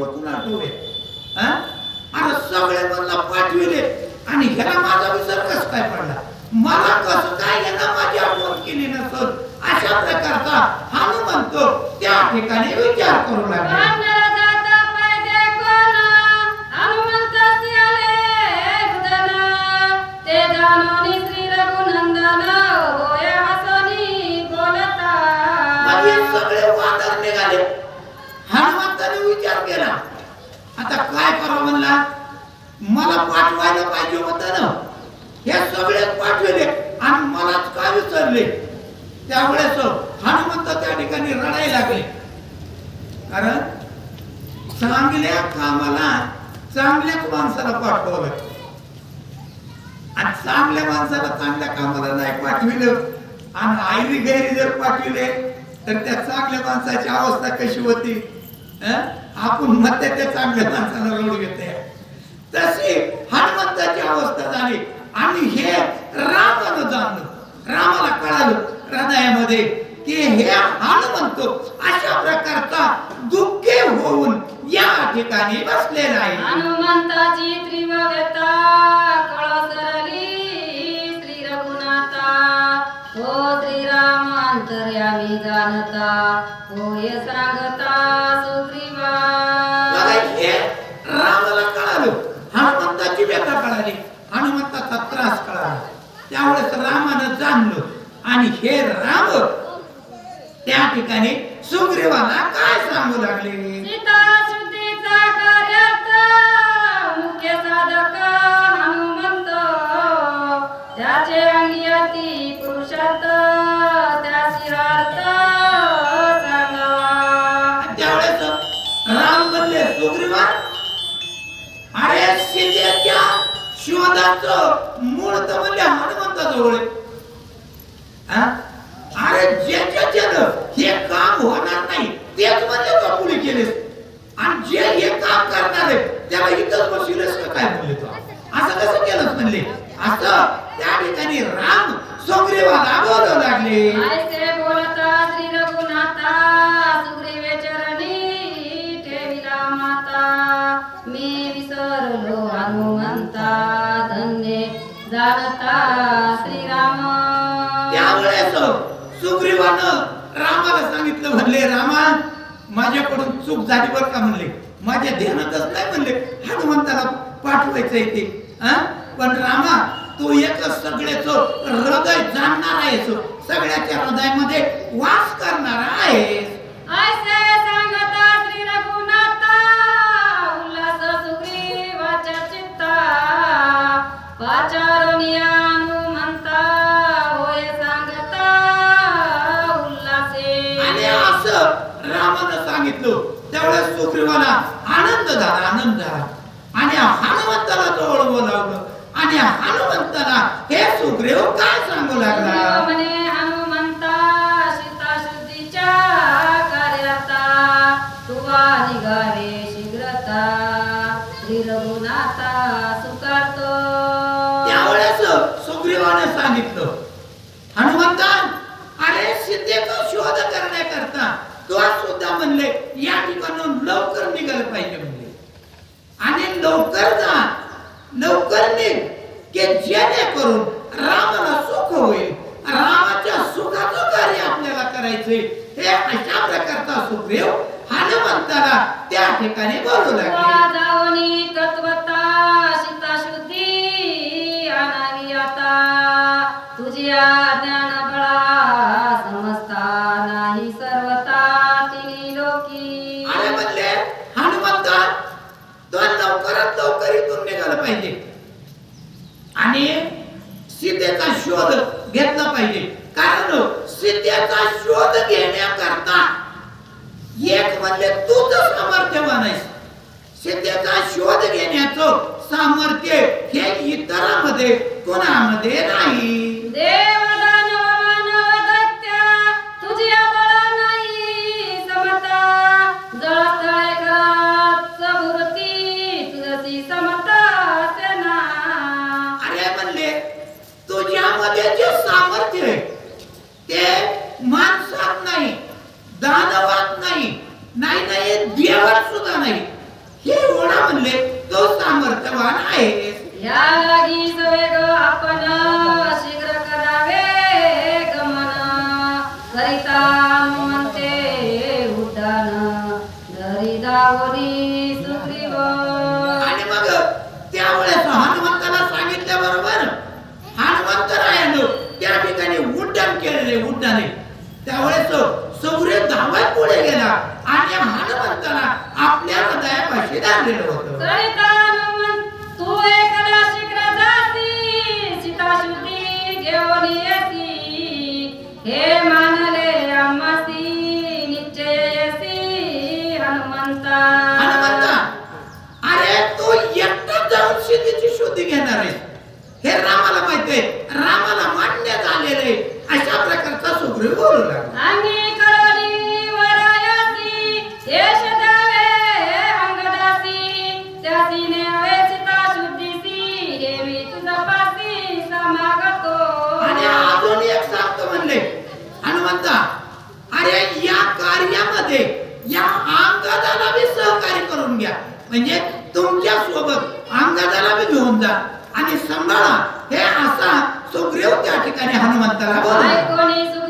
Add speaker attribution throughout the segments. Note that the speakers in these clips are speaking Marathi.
Speaker 1: कुणा डोळे अरे सगळे मला पाठविले आणि ह्याला माझा विसर कस काय पडला? मला कसं काय ह्यानं माझी आठवण केली नसल? अशा प्रकारचा हनुमंत त्या ठिकाणी विचार करू लागला. सगळे वानर निघाले. हनुमंताने विचार केला. आता काय करावं म्हणला? मला पाठवायला पाहिजे होतं ना. हे सगळे पाठवले आणि मलाच काय विसरले? त्यावेळेस हनुमंत त्या ठिकाणी रडायला लागले. कारण चांगल्या कामाला चांगल्याच माणसाला पाठवावं आणि चांगल्या माणसाला चांगल्या कामाला नाही पाठविलं. आणि आयरी गैरी जर पाठविले तर त्या चांगल्या माणसाची अवस्था कशी होती? आपण मते ते चांगल्या माणसाला रडू तशी हनुमंताची अवस्था झाली. आणि हे रामानं जाणलं. रामाला कळालं हृदयामध्ये की हे हनुमंत अशा प्रकारचा दुःखी होऊन या ठिकाणी बसलेला आहे
Speaker 2: हनुमंताची त्रिवगता कळसरली श्री रघुनाथा. हो श्री अंतर्यामी जाणता होय सांगता सुग्रीवा
Speaker 1: हे रामाला कळालं. हनुमंताची व्यथा कळाली. हनुमंताचा त्रास कळाला. त्यावेळेस रामानं जाणलं. आणि हे राम त्या ठिकाणी सुग्रीवाला काय सांगू लागले?
Speaker 2: सीता शुद्धीचा कार्यार्थ मुख्य साधक हनुमंत. त्याचे अंगी अति
Speaker 1: त्यावेळेस राम म्हणले सुग्रीवा अरे सीतेच्या शोधाचं मूळ तर म्हणजे हनुमंताजवळ आहे. हा? अरे ज्याच्या ज्यानं हे काम होणार नाही तेच म्हणजे कबुली केलेस आणि जे हे काम करणार आहे त्याला इथंच बसविलेस का काय म्हणले तो असं कसं केलंच म्हणले असं त्या ठिकाणी राम सुग्रीवाला बोलू लागले सुग्रीवानं रामाला सांगितलं म्हणले रामा माझ्याकडून चूक झाली बरं का? म्हणले. माझ्या ध्यानातच नाही म्हणले. हनुमंताला पाठवायचंय ते. पण रामा तो एक सगळ्याच हृदय जाणणार आहे सगळ्याच्या हृदयामध्ये वास करणार आहे
Speaker 2: ऐसे उल्हास सुग्रीवाच्या चित्ता पाचारुनी
Speaker 1: त्यावेळेस सुग्रीवाला आनंद झाला आनंद झाला आणि हनुमंताला जवळ बोलावलं आणि हनुमंताला हे सुग्रीव काय सांगू लागला?
Speaker 2: हनुमंता सीता शुद्धीच्या कार्याता तुवा निघावे शीघ्रता श्री रघुनाथा सुकारतो
Speaker 1: त्यावेळेस सुग्रीवाने सांगितलं हनुमंता अरे सीतेचा शोध करण्याकरता तो सुद्धा म्हणले या ठिकाणून लवकर निघालं पाहिजे म्हणले आणि लवकर जा लवकर निघ की जेणेकरून रामाला सुख होईल रामाच्या सुखाचं कार्य आपल्याला करायचंय हे अशा प्रकारचा सुग्रीव हनुमंताला त्या ठिकाणी बोलू लागले
Speaker 2: तुवा जाऊनी तत्वता सीता शुद्धी आणावी आता विद्या ज्ञान बळा समजता नाही सर्वता तिन्ही लोकी.
Speaker 1: अरे म्हणले हनुमंत तो लवकरात लवकर इथून निघालं पाहिजे. आणि सीतेचा शोध घेतला पाहिजे. कारण सीतेचा शोध घेण्याकरता एक म्हणजे तू तर सामर्थ्यवान आहेस. सीतेचा शोध घेण्याचं सामर्थ्य हे इतरांमध्ये कोणामध्ये नाही.
Speaker 2: नाही
Speaker 1: दानवात नाही. नाही देवात सुद्धा नाही बलवान आहेस.
Speaker 2: या लागी सवेग आपण शीघ्र करावे गमन. करिता म्हणते उड्डाण दावरी सुग्रीव.
Speaker 1: आणि मग त्यावेळेस हनुमंताला सांगितल्याबरोबर हनुमंत राहिलो त्या ठिकाणी उड्डाण केलेले उड्डाणे. त्यावेळेस सौर्य धावत पुढे गेला. एकटा जाऊन शेतीची शुद्धी घेणार आहे हे रामाला माहितीये रामाला मान्य झालेले अशा प्रकारचा सुग्रीव बोलू लागला. आणि हे असा सुग्रीव त्या ठिकाणी हनुमंताला बोलला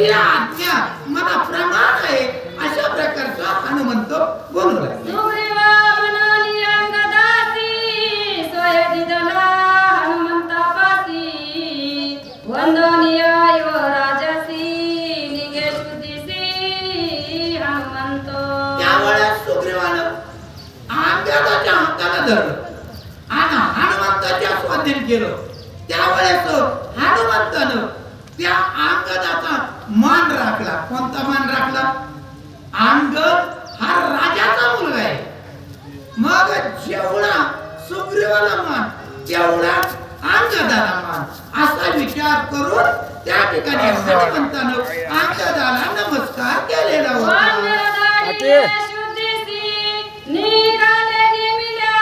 Speaker 1: तुझी आज्ञा मला प्रमाण आहे अशा प्रकारचा हनुमंत बोलू लागला
Speaker 2: सुग्रीवा मनाली अंगदासी सोय दिदला हनुमंतापासी वंदनीय यो राजसी निगे शुद्धीसी हनुमंत.
Speaker 1: त्यावेळेस सुग्रीवानं अंगदाच्या हाताला धरलं. आणि हनुमंताच्या स्वाधीन केलं. त्यावेळेस हनुमंतानं त्या अंगदाचा मान राखला. कोणता मान राखला? अंगद हा राजाचा मुलगा आहे. मग जेवढा सुग्रीवाला मान तेवढा अंगदाला मान. असा विचार करून त्या ठिकाणी हनुमंतानं अंगदाला नमस्कार केलेला होता.
Speaker 2: वंदनाली निमिल्या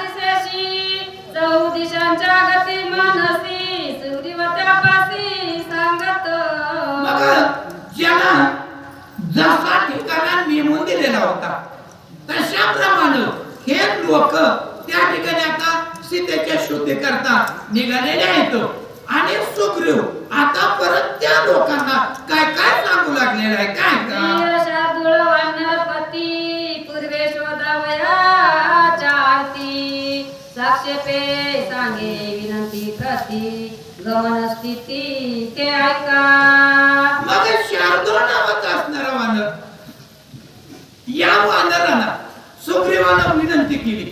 Speaker 2: दिसेशी चौदिशांच्या गती मानसी सुग्रीवत्यापासी सांगत
Speaker 1: मग ज्याला जसा ठिकाणा नेमून दिलेला होता तशा प्रमाणे हे लोक त्या ठिकाणी आता सीतेच्या शुद्धी करता निघालेले आहेत आणि सुग्रीव आता परत त्या लोकांना काय काय सांगू लागलेलं आहे? काय
Speaker 2: सांगे विनंती प्रती. गमन स्थिती ते ऐका.
Speaker 1: मग शार्दूल नावाचा असणारा वानर या वानराला सुग्रीवानं विनंती केली.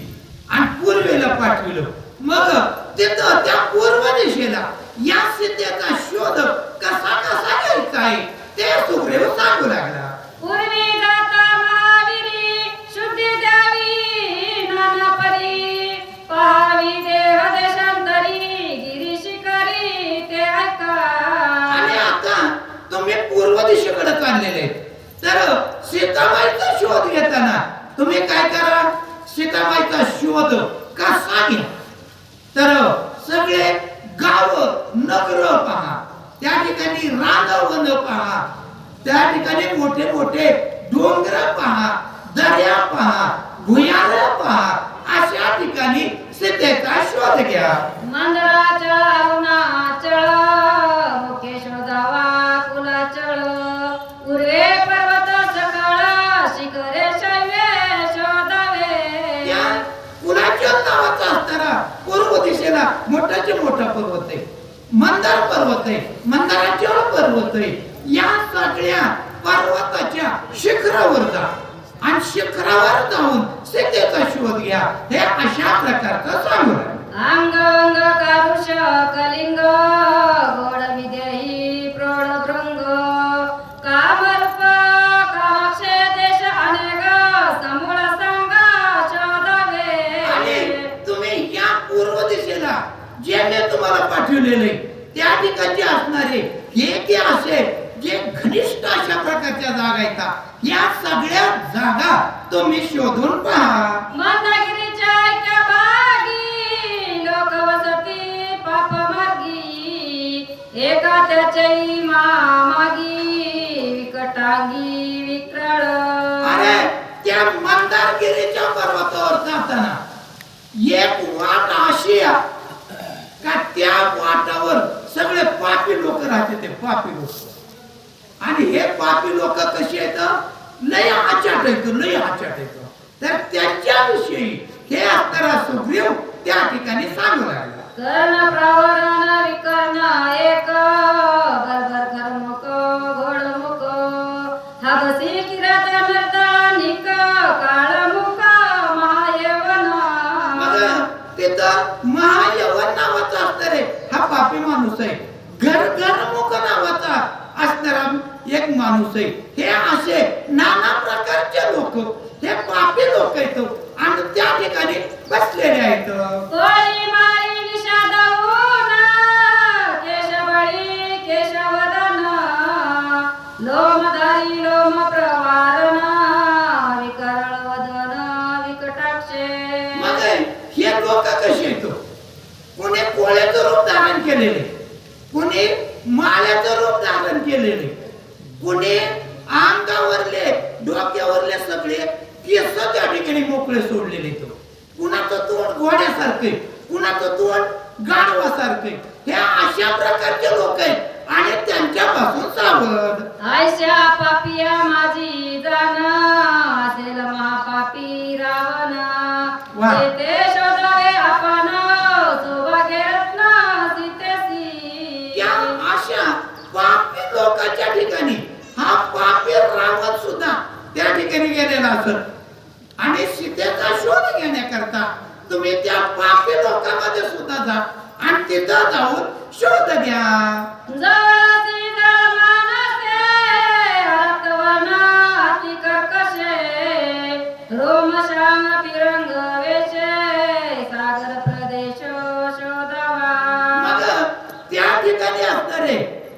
Speaker 1: आणि पूर्वेला पाठविलं. मग तिथं त्या पूर्व दिशेला या सीतेचा शोध कसा कसा घ्यायचा आहे ते सुग्रीव सांगू लागला.
Speaker 2: पूर्वी जाता महावीरी शुद्धी द्यावी नानापरी. पहावी देह देशांतरी गिरी शिकारी ते ऐका.
Speaker 1: आणि आता तुम्ही पूर्व दिशेकडे चाललेले तर सीताबाईचा शोध घेताना तुम्ही काय करा? सीताबाईचा शोध कसा घ्या तर सगळे गाव नगर पहा. त्या ठिकाणी रानवन पहा. त्या ठिकाणी मोठे मोठे डोंगर पहा. दर्या पहा. भुयार पहा. अशा ठिकाणी सीतेचा शोध घ्या.
Speaker 2: मंदळाच्या अरुणाचळ
Speaker 1: मोठा पर्वत आहे मंदार पर्वत आहे मंदाराच्या पर्वत आहे या सगळ्या पर्वताच्या शिखरावर जा. आणि शिखरावर जाऊन सीतेचा शोध घ्या. हे अशा प्रकारचं सांगू
Speaker 2: अंग अंग कारुष कलिंग गोड विदेही
Speaker 1: तुम्हाला पाठवलेले त्या ठिकाणचे असणारे हे ते असे जे घनिष्ठ अशा प्रकारच्या जागा येतात या सगळ्या जागा तुम्ही शोधून पहा.
Speaker 2: मंदगिरीच्या एका भागी लोक वसती पाप मार्गी. एका त्याच्याही मामागी विकटांगी विक्राळ
Speaker 1: अरे त्या मंदारगिरीच्या पर्वतावर जाताना एक वाट त्या वाटावर सगळे पापी लोक राहते ते पापी लोक. आणि हे पापी लोक कशी आहेत? लय आचाट येत लय आचाट येत तर त्यांच्याविषयी हे असताना सुग्रीव त्या ठिकाणी सांगू लागला
Speaker 2: कर्ण प्रवरण विकर्ण एक बरोबर कर्मक घोडमुख हबसी किरात नर्तनिक काळ महायवन
Speaker 1: मग तिथं महायवन नावाचा असणारे हा पापी माणूस आहे. घर घरमुख नावाचा असणारा एक माणूस आहे. हे असे नाना प्रकारचे लोक हे पापी लोक आहेत. आणि त्या ठिकाणी बसलेले आहेत.
Speaker 2: लोमधारी लोम प्रवारण विकराळ वदन विकटाक्षे.
Speaker 1: मग हे लोक कसे कुणी पोळ्याचं रूप धारण केलेले कुणी माळ्याचं रूप धारण केलेले कुणी अंगावरले डोक्यावरले सगळे केस त्या ठिकाणी मोकळे सोडलेले तो कुणाचं तोंड घोड्यासारखे कुणाचं तोंड गाढवासारखे हे अशा प्रकारचे लोक आहेत आणि त्यांच्यापासून सावध.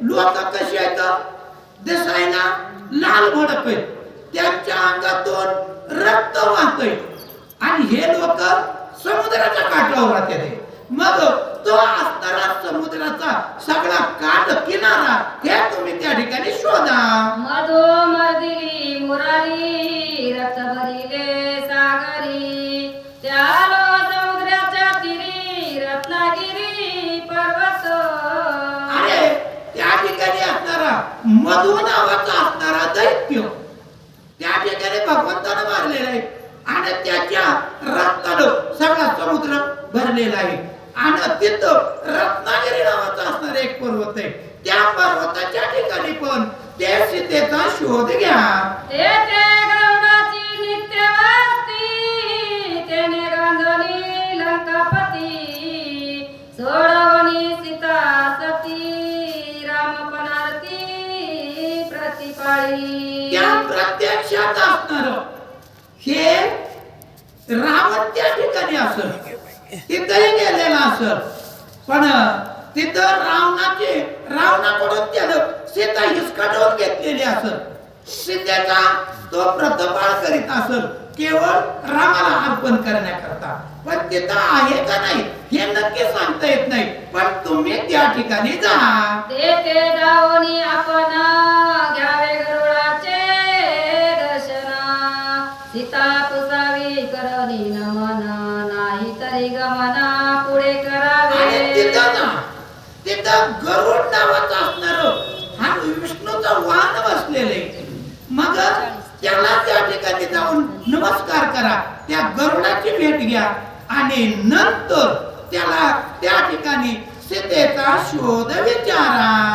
Speaker 1: लोक कसे आहेत? दिसायला लाल भडक आहेत त्यांच्या अंगातून रक्त वाहतय. आणि हे लोक समुद्राच्या काठावर राहते मग तो असणारा समुद्राचा सगळा काठ किनारा हे तुम्ही त्या ठिकाणी शोधा.
Speaker 2: मधो मर्दिली मुरारी रक्त भरिले सागरी. त्यालो समुद्राच्या तिरी रत्नागिरी पर्वत.
Speaker 1: अरे त्या ठिकाणी असणारा मधु नावाचा असणारा दैत्य. त्या ठिकाणी भगवंतानं मारलेला आहे. आणि त्याच्या रक्तानं सगळा समुद्र भरलेला आहे. आणि तिथं रत्नागिरी नावाचा असणारा एक पर्वत आहे त्या पर्वताच्या ठिकाणी पण त्या सीतेचा शोध घ्या. प्रत्यक्षात असणार हे रावण त्या ठिकाणी असत तिथंही गेलेला असत पण तिथं रावणाचे रावणाकडून त्यानं सीता हिसकाटून घेतलेली असत सीतेचा तो प्रतपाळ करीत असत केवळ रामाला अर्पण करण्याकरता. पण तिथं आहे का नाही हे नक्की सांगता येत नाही. पण तुम्ही त्या ठिकाणी जा.
Speaker 2: तेथे जाऊनी आपण घ्यावे
Speaker 1: गरुड नावाचा असणार हा विष्णूचा वाहन बसलेले मग त्याला त्या ठिकाणी जाऊन नमस्कार करा त्या गरुडाची भेट घ्या आणि नंतर त्याला त्या ठिकाणी सीतेचा शोध विचारा.